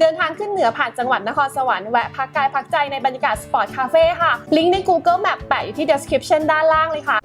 เดินทางขึ้นเหนือผ่านจังหวัดนครสวรรค์แวะพักกายพักใจในบรรยากาศสปอร์ตคาเฟ่ค่ะ ลิงก์ใน Google Map แปะอยู่ที่ description ด้านล่างเลยค่ะ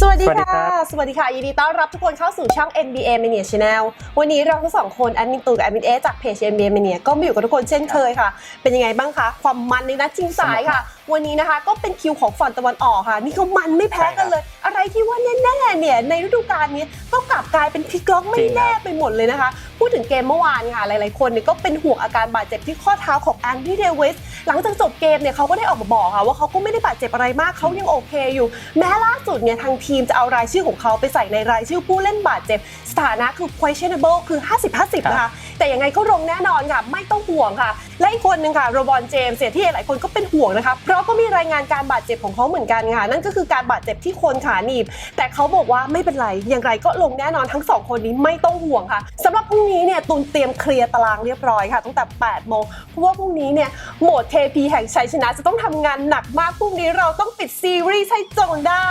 สวัสดีสวัสดีค่ะครับสวัสดีค่ะ ยินดีต้อนรับทุกคนเข้าสู่ช่อง NBA Mania Channel วันนี้เราทั้งสองคนแอดมินตูกับแอดมินเอจากเพจ NBA Mania ก็มาอยู่กับทุกคนเช่นเคยค่ะ เป็นยังไงบ้างคะ ความมันในนัดชิงสายค่ะ วันนี้นะคะ ก็เป็นคิวของฝั่งตะวันออกค่ะ นี่เขามันไม่แพ้กันเลย อะไรที่ว่าแน่ๆเนี่ยในฤดูกาลนี้ก็กลับกลายเป็นพลิกล็อกไม่จริงครับแน่ไปหมดเลยนะคะ พูดถึงเกมเมื่อวานค่ะ หลายๆ คนเนี่ยก็เป็นห่วงอาการบาดเจ็บที่ข้อเท้าของแอนดี้เดวิสหลังจากจบเกมเนี่ยเขาก็ได้ออกมาบอกค่ะว่าเขาก็ไม่ได้บาดเจ็บอะไรมากเขายังโอเคอยู่ แม้ล่าสุดเนี่ยทางทีมจะเอารายชื่อของเขาไปใส่ในรายชื่อผู้เล่นบาดเจ็บ สถานะคือ questionable คือ 50-50 นะคะแต่ยังไงก็ลงแน่นอนค่ะไม่ต้องห่วงค่ะ และอีกคนหนึ่งค่ะโรบอนเจมส์เนี่ยที่หลายคนก็เป็นห่วงนะคะเพราะก็มีรายงานการบาดเจ็บของเขาเหมือนกันค่ะนั่นก็คือการบาดเจ็บที่โคนขาหนีบ แต่เขาบอกว่าไม่เป็นไรอย่างไรก็ลงแน่นอนทั้งสองคนนี้ไม่ต้องห่วงค่ะสำหรับพรุ่งนี้เนี่ยตุนเตรียมเคลียร์ตารางเรียบร้อยค่ะตั้งแต่ 8 โมงเพราะว่าพรุ่งนี้เนี่ยโหมดเทพีแห่งชัยชนะจะต้องทำงานหนักมากพรุ่งนี้เราต้องปิดซีรีส์ให้จงได้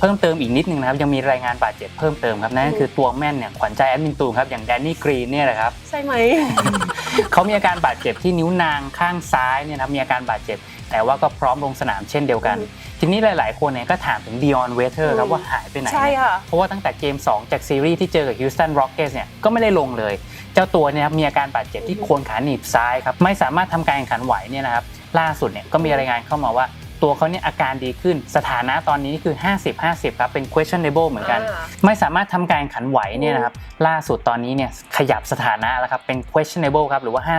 เพิ่มเติมอีกนิดนึงนะครับยังมีรายงานบาดเจ็บเพิ่มเติมครับนั่นก็คือตัวแม่นเนี่ยขวัญใจแอดมินตูมครับอย่างแดนนี่กรีนเนี่ยแหละครับใช่ไหม เขามีอาการบาดเจ็บที่นิ้วนางข้างซ้ายเนี่ยนะครับมีอาการบาดเจ็บ แต่ว่าก็พร้อมลงสนามเช่นเดียวกันอืมทีนี้หลาย ๆ คนเนี่ยก็ถามถึงดิออนเวเทอร์ครับอืมว่าหายไปไหน ใช่เนี่ยค่ะ เพราะว่าตั้งแต่เกม 2 จากซีรีส์ที่เจอกับฮิวสตันร็อกเกสเนี่ยก็ไม่ได้ลงเลย เจ้าตัวเนี่ยครับมีอาการบาดเจ็บที่อืมโคนขาหนีบซ้ายครับไม่สามารถทำการแข่งขันไหวเนี่ยนะครับล่าสุดเนี่ยก็มีรายงานเข้ามาว่า ตัวเขาเนี่ยอาการดีขึ้น สถานะตอนนี้คือ 50-50 ครับเป็น questionable เหมือนกันอ่าไม่สามารถทำการแข่งขันไหวเนี่ยนะครับล่าสุดตอนนี้เนี่ยขยับสถานะแล้วครับเป็น questionable ครับหรือว่าค่ะ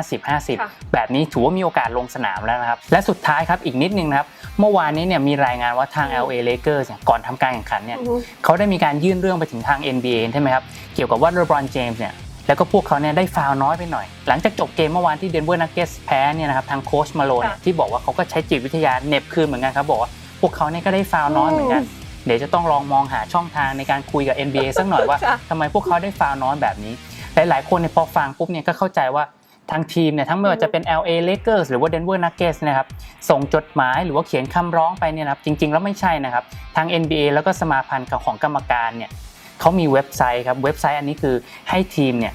50-50 แบบนี้ถือว่ามีโอกาสลงสนามแล้วนะครับและสุดท้ายครับอีกนิดนึงนะครับเมื่อวานนี้เนี่ยมีรายงานว่าทาง LA Lakers เนี่ยก่อนทำการแข่งขันเนี่ยอือฮึเขาได้มีการยื่นเรื่องไปถึงทาง NBA ใช่ไหมครับเกี่ยวกับว่า LeBron James เนี่ย แล้วก็พวกเขาเนี่ยได้ฟาวล์น้อยไปหน่อย หลังจากจบเกมเมื่อวานที่ Denver Nuggets แพ้เนี่ยนะครับทางโค้ชมาโลเนี่ยค่ะที่บอกว่าเขาก็ใช้จิตวิทยาเหน็บคืนเหมือนกันครับบอกว่าพวกเขาเนี่ยก็ได้ฟาวล์น้อยเหมือนกันเดี๋ยวจะต้องลองมองหาช่องทางในการคุยกับ NBA สักหน่อยว่าค่ะทำไมพวกเขาได้ฟาวล์น้อยแบบนี้หลายๆคนเนี่ยพอฟังปุ๊บเนี่ยก็เข้าใจว่าทางทีมเนี่ยทั้งไม่ว่าจะเป็น LA Lakers หรือว่า Denver Nuggets นะครับส่งจดหมายหรือว่าเขียนคำร้องไปเนี่ยนะครับจริง ๆ แล้วไม่ใช่นะครับทาง NBA แล้วก็สมาพันธ์ของกรรมการเนี่ย เขามีเว็บไซต์ครับเว็บไซต์อันนี้คือให้ทีมเนี่ย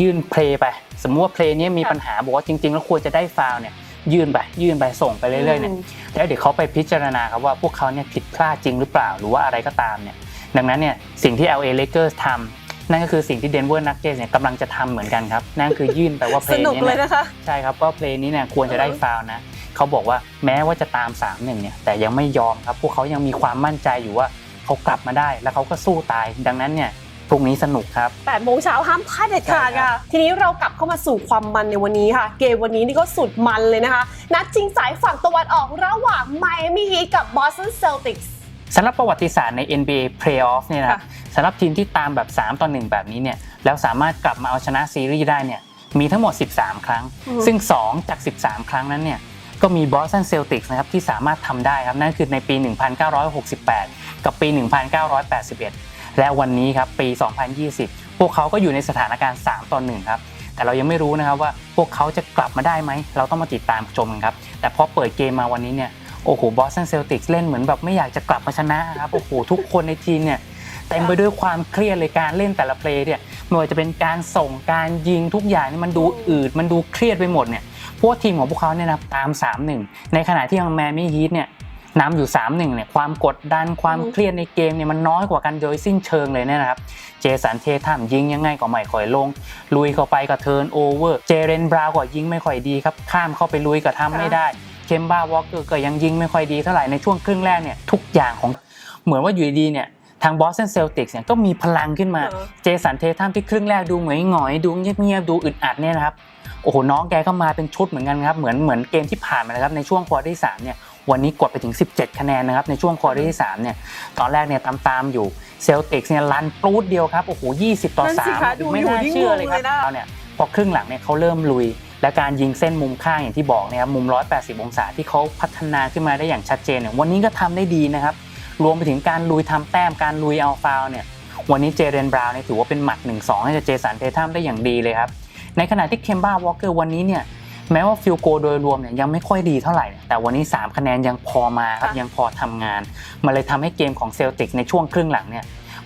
ยื่นเพลย์ไป สมมติว่าเพลย์นี้มีค่ะปัญหาบอกว่าจริง ๆ แล้วควรจะได้ฟาวล์เนี่ยยื่นไปยื่นไปส่งไปเรื่อยๆเนี่ยอืมแล้วเดี๋ยวเขาไปพิจารณาครับว่าพวกเขาเนี่ยผิดพลาดจริงหรือเปล่าหรือว่าอะไรก็ตามเนี่ยดังนั้นเนี่ยสิ่งที่ LA Lakers ทำนั่นก็คือสิ่งที่ Denver Nuggets เนี่ยกำลังจะทำเหมือนกันครับ นั่นคือยื่นไปว่าเพลสย์นุกนี้เลยเนี่ยนะคะใช่ครับก็เพลงนี้เนี่ยควรจะได้ฟาวล์นะเขาบอกว่าแม้ว่าจะตาม3 1เนี่ยแต่ยังไม่ยอมครับพวกเขายังมีความมั่นใจอยู่ว่า เขากลับมาได้ แล้วเขาก็สู้ตาย ดังนั้นเนี่ยพรุ่งนี้สนุกครับ8โมงเช้าห้ามพลาดเด็ดขาดใช่ครัค่ะบทีนี้เรากลับเข้ามาสู่ความมันในวันนี้ค่ะ เกมวันนี้นี่ก็สุดมันเลยนะคะ นัดชิงสายฝั่งตะวันออกระหว่าง Miami Heat กับ Boston Celtics สำหรับประวัติศาสตร์ใน NBA Playoff เนี่ยนะครับค่ะสำหรับทีมที่ตามแบบ 3 ต่อ 1 แบบนี้เนี่ยแล้วสามารถกลับมาเอาชนะซีรีส์ได้เนี่ยมีทั้งหมด 13 ครั้งอือฮึซึ่ง 2 จาก 13 ครั้งนั้นเนี่ยก็มี Boston Celtics นะครับที่สามารถทำได้ครับนั่นคือในปี 1968 กับปี 1981 และวันนี้ครับปี 2020 พวกเขาก็อยู่ในสถานการณ์ 3 ต่อ 1 ครับ แต่เรายังไม่รู้นะครับว่าพวกเขาจะกลับมาได้ไหม เราต้องมาติดตามชมกันครับ แต่พอเปิดเกมมาวันนี้เนี่ย โอ้โห บอสตันเซลติกเล่นเหมือนแบบไม่อยากจะกลับมาชนะครับ โอ้โห ทุกคนในทีมเนี่ยเต็มไปด้วยความเครียดเลยการเล่นแต่ละเพลย์เนี่ยไม่ว่าจะเป็นการส่งการยิงทุกอย่างนี่มันดูอืดมันดูเครียดไปหมดเนี่ยพว่าทีมของพวกเขาเนี่ยนะตาม 3-1 ในขณะที่ทางแมนมี่ฮีทเนี่ย นำอยู่ 3-1เนี่ยความกดดันความเครียดในเกมเนี่ยมันน้อยกว่ากันโดยสิ้นเชิงเลยเนี่ยนะครับ เจสันเททัมยิงยังไงก็ไม่ค่อยลง ลุยเข้าไปก็เทิร์นโอเวอร์ เจเรนบราวน์ก็ยิงไม่ค่อยดีครับ ข้ามเข้าไปลุยก็ทำไม่ได้ เคมบ้าวอลเกอร์ก็ยังยิงไม่ค่อยดีเท่าไหร่ในช่วงครึ่งแรกเนี่ยทุกอย่างของเหมือนว่าอยู่ดีๆเนี่ยทางบอสตันเซลติกเนี่ยก็มีพลังขึ้นมาเออเจสันเททัมที่ครึ่งแรกดูเหงอยหงอยๆดูเงียบๆดูอึดอัดเนี่ยนะครับโอ้โหน้องแกก็มาเป็นชุดเหมือนกันครับเหมือนเหมือนเกมที่ผ่านมานะครับในช่วงควอเตอร์ที่สามเนี่ย วันนี้กดไปถึง 17 คะแนนนะครับในช่วงควอเตอร์ที่สามเนี่ยตอนแรกเนี่ยตามๆอยู่เซลติกเนี่ยลันปรูดเดียวครับโอ้โห20 ต่อนั่นสิคะ3ดูไม่อยู่น่านี่เชื่อเลยครังงเลยนะบเนี่ยพอครึ่งหลังเนี่ยเขาเริ่มลุย และการยิงเส้นมุมข้างอย่างที่บอกเนี่ยครับมุม 180 องศาที่เขาพัฒนาขึ้นมาได้อย่างชัดเจนเนี่ยวันนี้ก็ทำได้ดีนะครับรวมไปถึงการลุยทำแต้มการลุยเอาฟาวล์เนี่ยวันนี้เจเรนบราวน์เนี่ยถือว่าเป็นหมัด 1-2 ให้กับเจสันเททัมได้อย่างดีเลยครับในขณะที่เคมบ้าวอลเกอร์วันนี้เนี่ย แม้ว่าฟิลโกโดยรวมเนี่ยยังไม่ค่อยดีเท่าไหร่เนี่ยแต่วันนี้ 3 คะแนนยังพอมาครับค่ะยังพอทำงาน มันเลยทำให้เกมของเซลติกในช่วงครึ่งหลังเนี่ย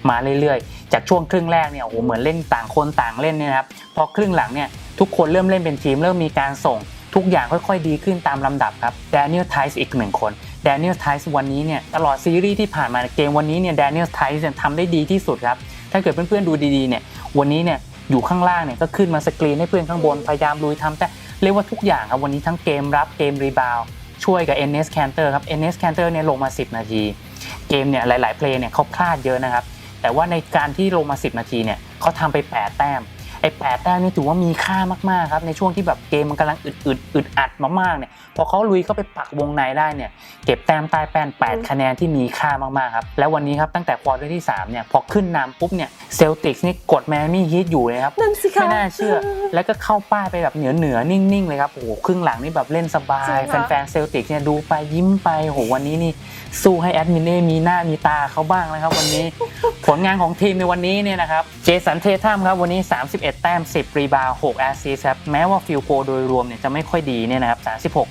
มาเรื่อยๆ จากช่วงครึ่งแรกเนี่ยโอ้โหเหมือนเล่นต่างคนต่างเล่นเนี่ยนะครับพอครึ่งหลังเนี่ยทุกคนเริ่มเล่นเป็นทีมเริ่มมีการส่ง ทุกอย่างค่อยๆดีขึ้นตามลำดับครับแดเนียลไทส์อีกหนึ่งคนแดเนียลไทส์วันนี้เนี่ยตลอดซีรีส์ที่ผ่านมาเกมวันนี้เนี่ยแดเนียลไทส์ทำได้ดีที่สุดครับ ถ้าเกิดเพื่อนๆดูดีๆเนี่ยวันนี้เนี่ยอยู่ข้างล่างเนี่ยก็ขึ้นมาสกรีนให้เพื่อนข้างบนพยายามลุยทำแต่ เรียกว่าทุกอย่างครับวันนี้ทั้งเกมรับเกมรีบาวช่วยกับ NS Canter ครับ NS Canter เนี่ยลงมา 10 นาที เกมเนี่ยหลาย ๆ เพลย์เนี่ยเขาพลาดเยอะนะครับ แต่ว่าในการที่ลงมา 10 นาทีเนี่ยเขาทำไป 8 แต้ม ไอ้แปดแต้มนี่ถือว่ามีค่ามากๆครับในช่วงที่แบบเกมมันกำลังอึดอึดอึดอัดมากๆเนี่ยพอเขาลุยเข้าไปปักวงในได้เนี่ยเก็บแต้มใต้แป้น8คะแนนที่มีค่ามากๆครับแล้ววันนี้ครับตั้งแต่ควอเตอร์ที่3เนี่ยพอขึ้นนำปุ๊บเนี่ยเซลติกนี่กดแมมี่ฮีทอยู่เลยครับนั่นสิคะไม่น่าเชื่อ แล้วก็เข้าป้ายไปแบบเหนือเหนือๆนิ่งๆเลยครับโอ้โหครึ่งหลังนี่แบบเล่นสบาจริยงค่ะแฟนๆเซลติกเนี่ยดูไปยิ้มไปโอ้โหวันนี้นี่สู้ให้แอดมินเน่มีหน้ามีตาเขาบ้างนะครับวันนี้ผลงานของทีมในวันนี้เนี่ยนะครับเจสันเททัมครับวันนี้ 31แต้ม 10 รีบาว6แอสซิสครับแม้ว่าฟิลโกโดยรวมเนี่ยจะไม่ค่อยดีเนี่ยนะครับ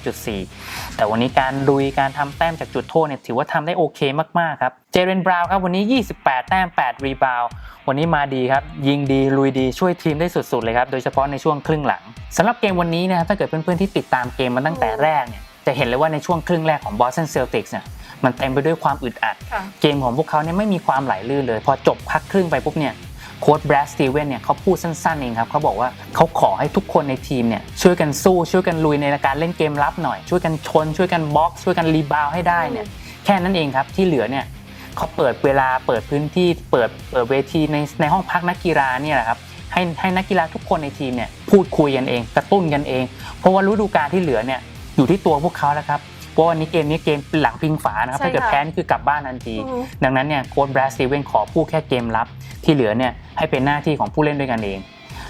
36.4 แต่วันนี้การลุยการทำแต้มจากจุดโทษเนี่ยถือว่าทำได้โอเคมาก ๆ ครับ เจเรนบราวน์ครับวันนี้ 28 แต้ม 8 รีบาววันนี้มาดีครับ ยิงดีลุยดีช่วยทีมได้สุด ๆ เลยครับ โดยเฉพาะในช่วงครึ่งหลังสำหรับเกมวันนี้นะครับถ้าเกิดเพื่อนๆที่ติดตามเกมมาตั้งแต่แรกเนี่ยจะเห็นเลยว่าในช่วงครึ่งแรกของ Boston Celtics เนี่ยมันเต็มไปด้วยความอึดอัดค่ะเกมของพวกเขาเนี่ยไม่มีความไหลลื่นเลย พอจบพักครึ่งไปปุ๊บเนี่ย โค้ชแบรดสตีเวนเนี่ยเขาพูดสั้นๆเองครับเขาบอกว่าเขาขอให้ทุกคนในทีมเนี่ยช่วยกันสู้ช่วยกันลุยในการเล่นเกมรับหน่อย ช่วยกันชน ช่วยกันบล็อก ช่วยกันรีบาวให้ได้เนี่ยแค่นั้นเองครับที่เหลือเนี่ยเขาเปิดเวลาเปิดพื้นที่เปิดเปิดเวทีในในห้องพักนักกีฬาเนี่ยแหละครับให้ให้นักกีฬาทุกคนในทีมเนี่ยพูดคุยกันเองกระตุ้นกันเอง เพราะว่าฤดูกาลที่เหลือเนี่ยอยู่ที่ตัวพวกเขาแล้วครับ เพราะวันนี้เกมนี้เกมเป็นหลังพิงฝานะครับใช่ถ้าเกิดค่ะแพ้นี่คือกลับบ้านทันที อืมดังนั้นเนี่ยโค้ชแบรดสตีเวนขอพูดแค่เกมรับ ที่เหลือเนี่ยให้เป็นหน้าที่ของผู้เล่นด้วยกันเอง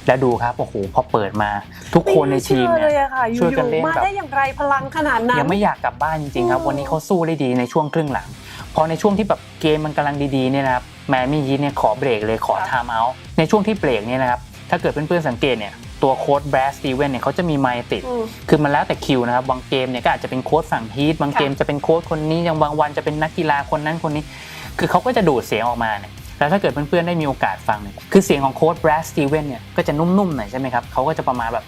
แล้วดูครับโอ้โหพอเปิดมาทุกคนในทีมไาเนี่ชื่อยเลยอะค่ะอช่วยกันยู่เล่นๆมาแบบ ได้อย่างไรพลังขนาดนั้น ยังไม่อยากกลับบ้านจริงๆครับ อืม วันนี้เขาสู้ได้ดีในช่วงครึ่งหลัง พอในช่วงที่แบบเกมมันกำลังดีๆเนี่ยนะครับแมมี่ยีเนี่ยขอเบรกเลยขอไทม์เอาท์ในช่วงที่เบรกเนี่ยนะครับถ้าเกิดเพื่อนๆสังเกตเนี่ย ตัวโค้ชแบรดสตีเวนเนี่ยเขาจะมีไมค์ติดอืมคือมันแล้วแต่คิวนะครับ บางเกมเนี่ยก็อาจจะเป็นโค้ชฝั่งฮีทบางเกมจะเป็นโค้ชคนนี้ยังบางวันจะเป็นนักกีฬาคนนั้นคนนี้ คือเขาก็จะดูดเสียงออกมาเนี่ยแล้วถ้าเกิดเพื่อนๆได้มีโอกาสฟังเนี่ยคือเสียงของโค้ชแบรดสตีเวนเนี่ยก็จะนุ่มๆหน่อยใช่ไหมครับเขาก็จะประมาณแบบ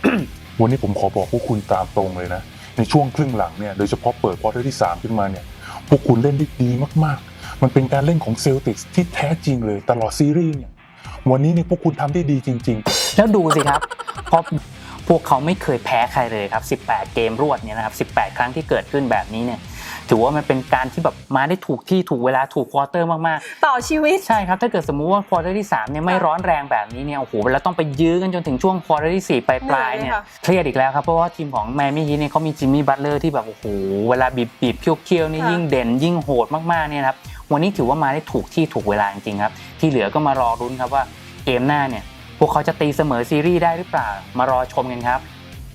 วันนี้ผมขอบอกพวกคุณตามตรงเลยนะ ในช่วงครึ่งหลังเนี่ยโดยเฉพาะเปิดควอเตอร์ที่ 3 ขึ้นมาเนี่ยพวกคุณเล่นได้ดีมากๆ มันเป็นการเล่นของเซลติกที่แท้จริงเลยตลอดซีรีส์เนี่ย วันนี้เนี่ยพวกคุณทำได้ดีจริง ๆ แล้วดูสิครับเพราะพวกเขาไม่เคยแพ้ใครเลยครับ 18 เกมรวดเนี่ยนะครับ 18 ครั้งที่เกิดขึ้นแบบนี้เนี่ย ถือว่ามันเป็นการที่แบบมาได้ถูกที่ถูกเวลาถูกควอเตอร์มากต่อชีวิตๆใช่ครับ ถ้าเกิดสมมุติว่าควอเตอร์ที่3เนี่ยไม่ร้อนแรงแบบนี้เนี่ยโอ้โหแล้วต้องไปยื้อกันจนถึงช่วงควอเตอร์ที่ 4 ปลายๆเนี่ยเหนื่อยเลยค่ะเครียดอีกแล้วครับ เพราะว่าทีมของแมมี่ฮีเนี่ยเขามีจิมมี่บัตเลอร์ที่แบบโอ้โหเวลาบีบบีบเคี้ยวๆนี่ค่ะยิ่งเด่นยิ่งโหดมากๆเนี่ยนะครับวันนี้ถือว่ามาได้ถูกที่ถูกเวลาจริงๆครับที่เหลือก็มารอรุ้นครับว่าเกมหน้าเนี่ยพวกเขาจะตีเสมอซีรีส์ได้หรือเปล่ามารอชมกันครับ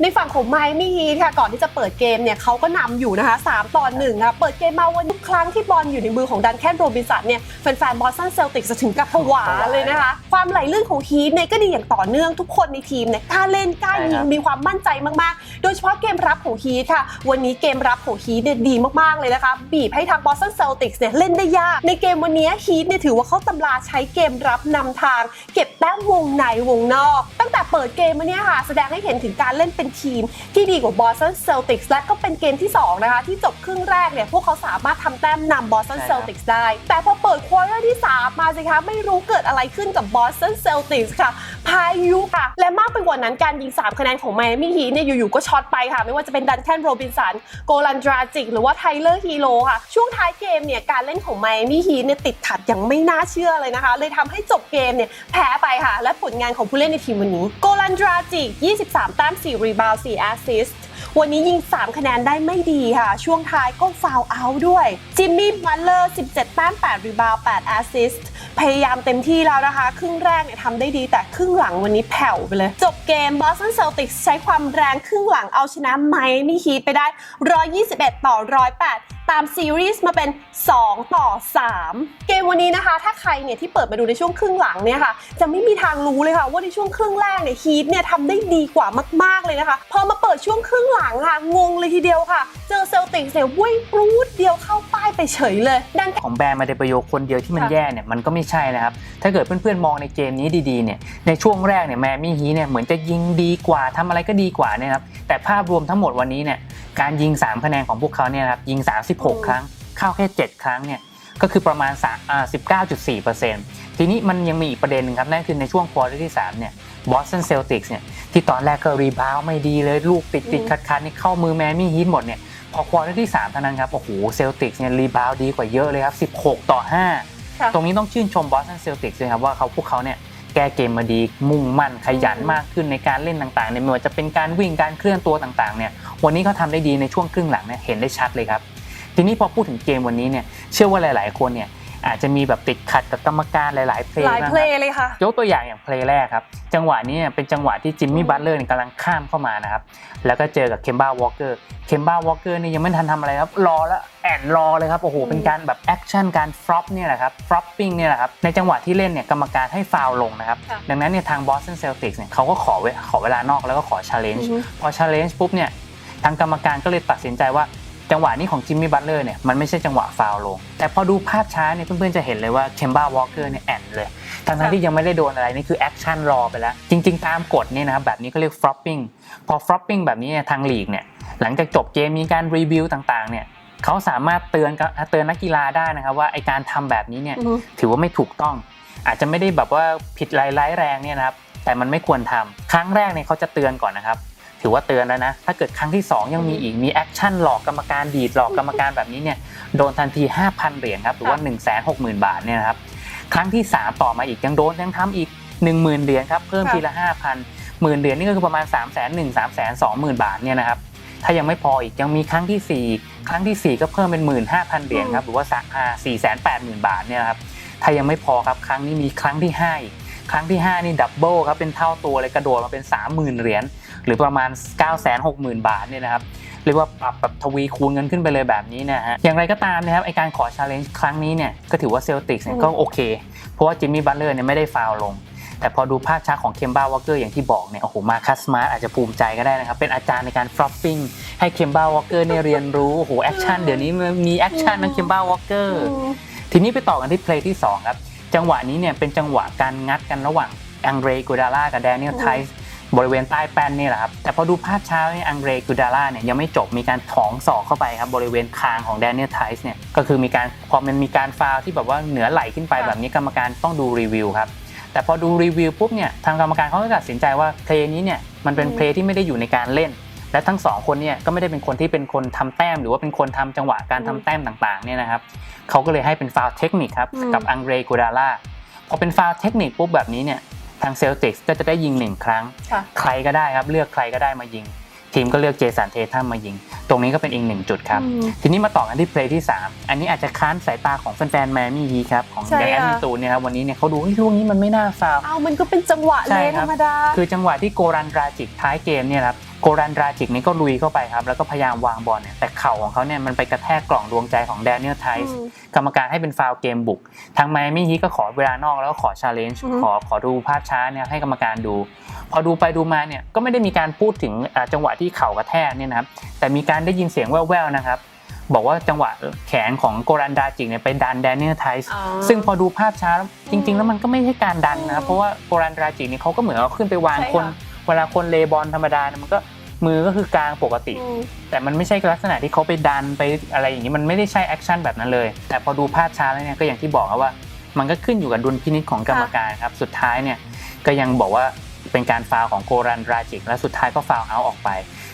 ในฝั่งของไมมี่ฮีทค่ะก่อนที่จะเปิดเกมเนี่ยเขาก็นำอยู่นะคะ3ต่อ1ค่ะเปิดเกมมาวันทุกครั้งที่บอลอยู่ในมือของดันแคนโรบินสันเนี่ยแฟนๆบอสตันเซลติกจะถึงกับผวาเลยนะคะ ความไหลลื่นของฮีทเนี่ยก็ดีอย่างต่อเนื่องทุกคนในทีมเนี่ยกล้าเล่นกล้ายิใช่ครังบมีความมั่นใจมากๆ โดยเฉพาะเกมรับของฮีทค่ะ วันนี้เกมรับของฮีทเนี่ยดีมากๆเลยนะคะ บีบให้ทางบอสตันเซลติกเนี่ยเล่นได้ยาก ในเกมวันนี้ฮีทเนี่ยถือว่าเขาตำราใช้เกมรับนำทาง เก็บแต้มวงในวงนอก ตั้งแต่เปิดเกมมาเนี่ยค่ะแสดงให้เห็นถึงการเล่นเป็นทีมที่ดีกว่า Boston Celtics และก็เป็นเกมที่ 2 นะคะ ที่จบครึ่งแรกเนี่ยพวกเขาสามารถทำแต้มนำ Boston ใช่ครับ Celtics ได้ แต่พอเปิดควอเตอร์ที่ 3 มาสิคะ ไม่รู้เกิดอะไรขึ้นกับ Boston Celtics ค่ะพายุค่ะ และมากไปกว่านั้นการยิง 3 คะแนนของ Miami Heat เนี่ยอยู่ๆก็ช็อตไปค่ะ ไม่ว่าจะเป็นดันแคนโรบินสันโกลันดราจิก หรือว่าไทเลอร์ฮีโร่ค่ะ ช่วงท้ายเกมเนี่ยการเล่นของ Miami Heat เนี่ยติดขัดอย่างไม่น่าเชื่อเลยนะคะ เลยทำให้จบเกมเนี่ยแพ้ไปค่ะ และผลงานของผู้เล่นในทีมวันนี้โกลันดราจิก 23 แต้ม 4 รีบาวด์4แอสซิสต์วันนี้ยิง 3 คะแนนได้ไม่ดีค่ะ ช่วงท้ายก็ฟาวเอาด้วยจิมมี่บัตเลอร์ 17 แต้ม 8 รีบาวด์8แอสซิสต์ พยายามเต็มที่แล้วนะคะ ครึ่งแรกเนี่ยทำได้ดีแต่ครึ่งหลังวันนี้แผ่วไปเลย จบเกม Boston Celtics ใช้ความแรงครึ่งหลังเอาชนะไมมี่ฮีทไปได้ 121 ต่อ 108ตามซีรีส์มาเป็น 2 ต่อ 3 เกมวันนี้นะคะ ถ้าใครเนี่ยที่เปิดมาดูในช่วงครึ่งหลังเนี่ยค่ะ จะไม่มีทางรู้เลยค่ะ ว่าในช่วงครึ่งแรกเนี่ยฮีทเนี่ยทำได้ดีกว่ามาก ๆ เลยนะคะ พอมาเปิดช่วงครึ่งหลังค่ะ งงเลยทีเดียวค่ะ เจอเซลติกเนี่ยวิ่งปรูดเดียวเข้าป้ายไปเฉยเลยดันของแบรนด์มาเดเปโยคนเดียวที่มันค่ะแย่เนี่ยมันก็ไม่ใช่นะครับ ถ้าเกิดเพื่อนๆมองในเกมนี้ดีๆเนี่ยในช่วงแรกเนี่ยแมมี่ฮีเนี่ยเหมือนจะยิงดีกว่าทำอะไรก็ดีกว่าเนี่ยครับแต่ภาพรวมทั้งหมดวันนี้เนี่ย การยิง 3 คะแนนของพวกเขาเนี่ยนะครับยิง 36 ครั้ง เข้าแค่ 7 ครั้งเนี่ยก็คือประมาณ3อ่า19.4%ทีนี้มันยังมีอีกประเด็นหนึงครับ นั่นคือในช่วงควอเตอร์ที่3เนี่ยบอสตันเซลติกส์เนี่ยที่ตอนแรกก็รีบาวไม่ดีเลยลูกติดติดๆขัดๆนี่เข้ามือแมมี่ฮีทหมดเนี่ยพอควอเตอร์ที่3เท่านั้นครับ โอ้โหเซลติกเนี่ยรีบาวดีกว่าเยอะเลยครับ 16 ต่อค่ะ5ตรงนี้ต้องชื่นชมบอสตันเซลติกเลยครับว่าเขาพวกเขาเนี่ย แก้เกมมาดีมุ่งมั่นขยันมากขึ้นในการเล่นต่างๆเนี่ยไม่ว่าจะเป็นการวิ่งการเคลื่อนตัวต่างๆเนี่ยวันนี้เขาทำได้ดีในช่วงครึ่งหลังเนี่ยเห็นได้ชัดเลยครับ ทีนี้พอพูดถึงเกมวันนี้เนี่ยเชื่อว่าหลาย ๆ คนเนี่ยอาจจะมีแบบติดขัดกับกรรมการหลาย ๆ เพลหย์ลายนะเพคลรับย์เลยค่ะยกตัวอย่างอย่างเพลย์แรกครับ จังหวะนี้เนี่ยเป็นจังหวะที่จิมมี่อืมบัตเลอร์กำลังข้ามเข้ามานะครับ แล้วก็เจอกับเคมบ้าวอลเกอร์ เคมบ้าวอลเกอร์นี่ยังไม่ทันทำอะไรครับ รอแล้ว แอนรอเลยครับโอ้โหเป็นการแบบแอคชั่นการฟลอปเนี่ยแหละครับฟลอปปิ้งเนี่ยแหละครับในจังหวะที่เล่นเนี่ยกรรมการให้ฟาวล์ลงนะครับค่ะดังนั้นเนี่ยทางบอสตันเซลติกส์เนี่ยเขาก็ขอเวขอเวลานอกแล้วก็ขอชาเลนจ์อือฮึพอชาเลนจ์ปุ๊บเนี่ยทางกรรมการก็เลยตัดสินใจว่าจังหวะนี้ของจิมมี่บัตเลอร์เนี่ยมันไม่ใช่จังหวะฟาวล์ลงแต่พอดูภาพช้าเนี่ยเพื่อนๆจะเห็นเลยว่าเคมบ้าวอลเกอร์เนี่ยแอนเลยทั้งทั้งๆที่ยังไม่ได้โดนอะไรนี่คือแอคชั่นรอไปแล้ว จริง ๆ ตามกฎเนี่ยนะครับแบบนี้ก็เรียก flopping พอ flopping แบบนี้เนี่ยทางลีกเนี่ยหลังจากจบเกมมีการรีวิวต่างๆเนี่ย เขาสามารถเตือนกับเตือนนักกีฬาได้นะครับว่าไอการทำแบบนี้เนี่ยอือฮึถือว่าไม่ถูกต้อง อาจจะไม่ได้แบบว่าผิดรายร้ายแรงเนี่ยนะครับแต่มันไม่ควรทำครั้งแรกเนี่ยเขาจะเตือนก่อนนะครับ ถือว่าเตือนแล้วนะ ถ้าเกิดครั้งที่ 2 ยังมีอีกมีแอคชั่นหลอกกรรมการดีดหลอกกรรมการแบบนี้เนี่ยโดนทันที 5,000 เหรียญครับหรือว่า 1 6 0 0 0 0 บาทเนี่ยนะครับครั้งที่ 3 ต่อมาอีกยังโดนยังทำอีก 10,000 เหรียญครับเพิ่มค่ะทีละ 5,000หมื่นเหรียญนี่ก็คือประมาณ3 1 0 0 0 0 3 2 0 0 0 0 บาทเนี่ยนะครับถ้ายังไม่พออีกยังมีครั้งที่4 ครั้งทีสี่ 4 ก็เพิ่มเป็น 15,000 เหรียญครับหรือว่า4 8 0 0 0 0บาทเนี่ยนะครับถ้ายังไม่พอครับครั้งนี้มีครั้งที่5อีกครั้งที่ 5 นี่ดับเบิลครับเป็นเท่าตัวเลยกระโดดมาเป็น 30,000 เหรียญหรือประมาณ 960,000 บาทเนี่ยนะครับเรียกว่าปรับแบบทวีคูณเงินขึ้นไปเลยแบบนี้นะฮะอย่างไรก็ตามนะครับไอการขอชาเลนจ์ครั้งนี้เนี่ยก็ถือว่าเซลติกเนี่ยอืมก็โอเค เพราะว่าจิมมี่บัตเลอร์เนี่ยไม่ได้ฟาวล์ลง แต่พอดูภาพช้าของเคมบ้าวอลเกอร์อย่างที่บอกเนี่ยโอ้โหมาคัสมาร์อาจจะภูมิใจก็ได้นะครับ เป็นอาจารย์ในการฟลอปปิ้งให้เคมบ้าวอลเกอร์เนี่ยเรียนรู้โอ้โหแอคชั่นเดี๋ยวนี้มันมีแอคชั่นนะเคมบ้าวอลเกอร์อืมทีนี้ไปต่อกันที่เพลย์ที่ 2 ครับ จังหวะนี้เนี่ยเป็นจังหวะการงัดกันระหว่างอังเดรกูดาล่ากับแดเนียลอืมไทส์บริเวณใต้แป้นนี่แหละครับ แต่พอดูภาพช้าเนี่ยอังเดรกูดาล่าเนี่ยยังไม่จบมีการถองศอกเข้าไปครับ บริเวณคางของแดเนียลไทส์เนี่ยก็คือมีการพอมันมีการฟาวล์ที่แบบว่าเหนือไหลขึ้นไปแบบนี้กรรมการต้องดูรีวิวครับ แต่พอดูรีวิวปุ๊บเนี่ยทางกรรมการเขาก็ตัดสินใจว่าเพลย์นี้เนี่ยมันเป็นเพลย์ที่ไม่ได้อยู่ในการเล่น และทั้งสองคนเนี่ยก็ไม่ได้เป็นคนที่เป็นคนทำแต้ม หรือว่าเป็นคนทำจังหวะการทำแต้มต่างๆเนี่ยนะครับเขาก็เลยให้เป็นฟาวล์เทคนิคครับอืมกับอังเดรกูดาล่าพอเป็นฟาวล์เทคนิคปุ๊บแบบนี้เนี่ยทางเซลติกก็จะได้ยิงหนึ่งครั้งค่ะใครก็ได้ครับเลือกใครก็ได้มายิง ทีมก็เลือกเจสันเททัมมายิง ตรงนี้ก็เป็นอีกหนึ่งจุดครับอืมทีนี้มาต่อกันที่เพลย์ที่ 3 อันนี้อาจจะค้านสายตาของแฟนๆแมมี่ฮีครับ ของใช่แดนค่ะมิตูนเนี่ยครับวันนี้เนี่ยเขาดูเฮ้ยช่วงนี้มันไม่น่าฟาวล์เอามันก็เป็นจังหวะใช่เล่นคธรับรรมดา คือจังหวะที่โกรันดราจิกท้ายเกมเนี่ยครับ โกรันดราจิกนี่ก็ลุยเข้าไปครับ แล้วก็พยายามวางบอลเนี่ยแต่เข่าของเขาเนี่ยมันไปกระแทกกล่องดวงใจของแดเนียลไทส์อืมกรรมการให้เป็นฟาวล์เกมบุก ทางไมอามี่ฮีทก็ขอเวลานอกแล้วก็ขอชาเลนจ์อือฮึขอขอดูภาพช้าเนี่ยให้กรรมการดู พอดูไปดูมาเนี่ยก็ไม่ได้มีการพูดถึงอ่าจังหวะที่เข่ากระแทกเนี่ยนะครับแต่มีการได้ยินเสียงแว่วๆนะครับบอกว่าจังหวะแขนของโกรันดราจิกเนี่ยไปดันแดเนียลไทส์อ๋อซึ่งพอดูภาพช้าแล้วจริง ๆ แล้วมันก็ไม่ใช่การดันนะครับเพราะว่าโกรันดราจิกนี่เขาก็เหมือนเอาขึ้นไปวางใช่คนค่ะ เวลาคนเลบอลธรรมดาเนี่ยมันก็มือก็คือกลางปกติอืมแต่มันไม่ใช่ลักษณะที่เขาไปดันไปอะไรอย่างนี้มันไม่ได้ใช่แอคชั่นแบบนั้นเลย แต่พอดูภาพช้าแล้วเนี่ยก็อย่างที่บอกครับว่า มันก็ขึ้นอยู่กับดุลพินิจของกรรมการครับสุดท้ายเนี่ยก็ยังบอกว่าเป็นการฟาวล์ของโกรันดราจิก และสุดท้ายก็ฟาวล์เอาท์ออกไป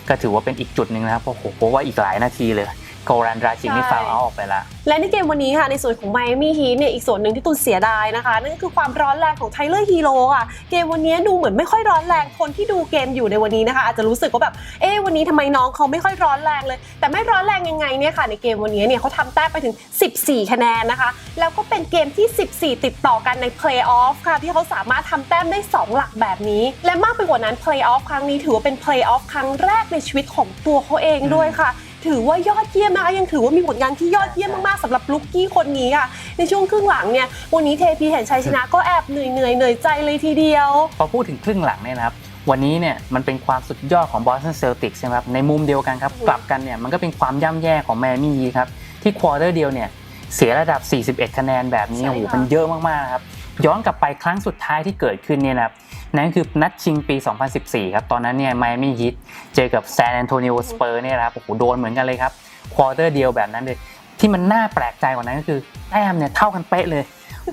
ก็ถือว่าเป็นอีกจุดหนึ่งนะครับโอ้โหเพราะว่าอีกหลายนาทีเลย โกรันดราจิกนี่ใช่ฟาวล์เอาท์ออกไปละ และในเกมวันนี้ค่ะในส่วนของไมอามี่ฮีทเนี่ยอีกส่วนหนึ่งที่ตุนเสียดายนะคะ นั่นก็คือความร้อนแรงของไทเลอร์ฮีโร่ค่ะเกมวันนี้ดูเหมือนไม่ค่อยร้อนแรงคนที่ดูเกมอยู่ในวันนี้นะคะ อาจจะรู้สึกว่าแบบเอ๊ะวันนี้ทำไมน้องเขาไม่ค่อยร้อนแรงเลย แต่ไม่ร้อนแรงยังไงเนี่ยค่ะในเกมวันนี้เนี่ยเขาทำแต้มไปถึง 14 คะแนนนะคะ แล้วก็เป็นเกมที่ 14 ติดต่อกันในเพลย์ออฟค่ะที่เขาสามารถทำแต้มได้ 2 หลักแบบนี้ และมากไปกว่านั้นเพลย์ออฟครั้งนี้ถือว่าเป็นเพลย์ออฟครั้งแรกในชีวิตของตัวเขาเองด้วยค่ะ ถือว่ายอดเยี่ยมนะคะยังถือว่ามีผลงานที่ยอดเยี่ยมมากๆสำหรับลูกกี้คนนี้ค่ะในช่วงครึ่งหลังเนี่ยวันนี้เทพีเห็นชัยชนะก็แอบเหนื่อยเหนื่อยๆเหนื่อยใจเลยทีเดียว พอพูดถึงครึ่งหลังเนี่ยนะครับวันนี้เนี่ยมันเป็นความสุดยอดของบอสตันเซลติกใช่ไหมครับในมุมเดียวกันครับอืมกลับกันเนี่ยมันก็เป็นความย่ำแย่ของแมนมี่ครับที่ควอเตอร์เดียวเนี่ยเสียระดับ 41 คะแนนแบบนี้โอ้โหมันเยอะมากๆครับย้อนกลับไปครั้งสุดท้ายที่เกิดขึ้นเนี่ยนะครับ นั่นคือนัดชิงปี 2014 ครับ ตอนนั้นเนี่ยไมอามี่ฮิตเจอกับแซนแอนโทนิโอสเปอร์เนี่ยนะครับ โอ้โห โดนเหมือนกันเลยครับ ควอเตอร์เดียวแบบนั้นเลย ที่มันน่าแปลกใจกว่านั้นก็คือแต้มเนี่ยเท่ากันเป๊ะเลย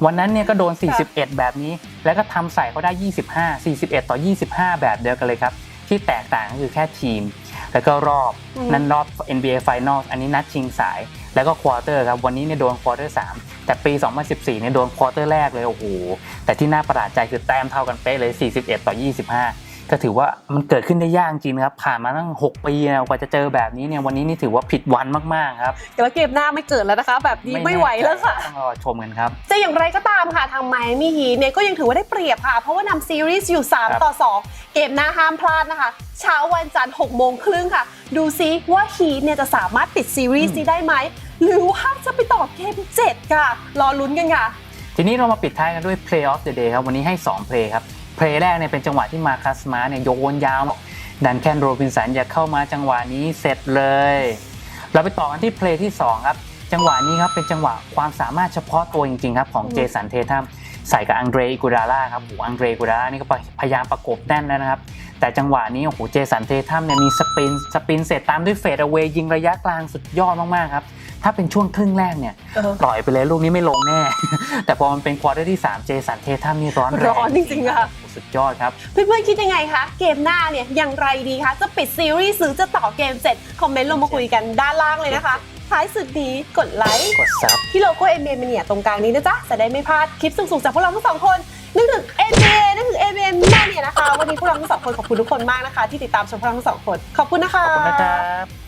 วันนั้นเนี่ยก็โดน 41 แบบนี้ แล้วก็ทำใส่เขาได้ 25 41 ต่อ 25 แบบเดียวกันเลยครับ ที่แตกต่างก็คือแค่ทีม แล้วก็รอบอืมนั่นรอบ NBA Finals อันนี้นัดชิงสาย แล้วก็ควอเตอร์ครับวันนี้เนี่ยโดนควอเตอร์3แต่ปี 2014เนี่ยโดนควอเตอร์แรกเลยโอ้โหแต่ที่น่าประหลาดใจคือแต้มเท่ากันเป๊ะเลย 41 ต่อ 25 ก็ถือว่ามันเกิดขึ้นได้ยากจริงนะครับ ผ่านมาตั้ง 6 ปีนะกว่าจะเจอแบบนี้เนี่ยวันนี้นี่ถือว่าผิดวันมากๆครับแล้วเกมหน้าไม่เกิดแล้วนะคะ แบบนี้ไม่ไหวแล้วค่ะต้องรอชมกันครับจะอย่างไรก็ตามค่ะทางไมอามี่ฮีเนี่ยก็ยังถือว่าได้เปรียบค่ะ เพราะว่านำซีรีส์อยู่ครับ3ต่อ 2 เกมหน้าห้ามพลาดนะคะเช้าวันจันทร์6โมงครึ่งค่ะ ดูซิว่าฮีทเนี่ยจะสามารถปิดซีรีส์นี้ได้ไหม หรือว่าจะไปต่อเกม7ค่ะ รอลุ้นกันค่ะ ทีนี้เรามาปิดท้ายกันด้วย Play of the Day ครับ วันนี้ให้ 2 เพลย์ครับ เพลย์แรกเนี่ยเป็นจังหวะที่มาคัสมาเนี่ยโยนยาว ดันแคนโรบินสันอยากเข้ามาจังหวะนี้เสร็จเลย เราไปต่อกันที่เพลย์ที่ 2 ครับ จังหวะนี้ครับเป็นจังหวะความสามารถเฉพาะตัวจริงๆครับของเจสันเททัมใส่กับอังเดรอิกูดาล่าครับโอ้โหอังเดรอิกูดาล่านี่ก็พยายามประกบแน่นแล้วนะครับ แต่จังหวะนี้โอ้โหเจสันเททัมเนี่ยมีสปินสปินเสร็จตามด้วยเฟดเอาเวยิงระยะกลางสุดยอดมากๆครับ ถ้าเป็นช่วงครึ่งแรกเนี่ยปล่อยไปเลยลูกนี้ไม่ลงแน่ แต่พอมันเป็นควอเตอร์ที่3เจสันเททัมนี่ร้อนแรงร้อนจริงๆค่ะสุดยอดครับ เพื่อนๆคิดยังไงคะ เกมหน้าเนี่ยอย่างไรดีคะ จะปิดซีรีส์หรือจะต่อเกม7คอมเมนต์ลงมาคุยกันด้านล่างเลยนะคะท้ายสุดนี้กดไลค์กดซับที่โลโก้ NBA มันเนี่ยตรงกลางนี้นะจ๊ะ จะได้ไม่พลาดคลิปสุกๆจากพวกเราทั้งสองคนนึกถึง NBA นึกถึง NBA แม่เนี่ยนะคะ วันนี้พวกเราทั้งสองคนขอบคุณทุกคนมากนะคะ ที่ติดตามชมพวกเราทั้งสองคนขอบคุณนะคะขอบคุณนะครับ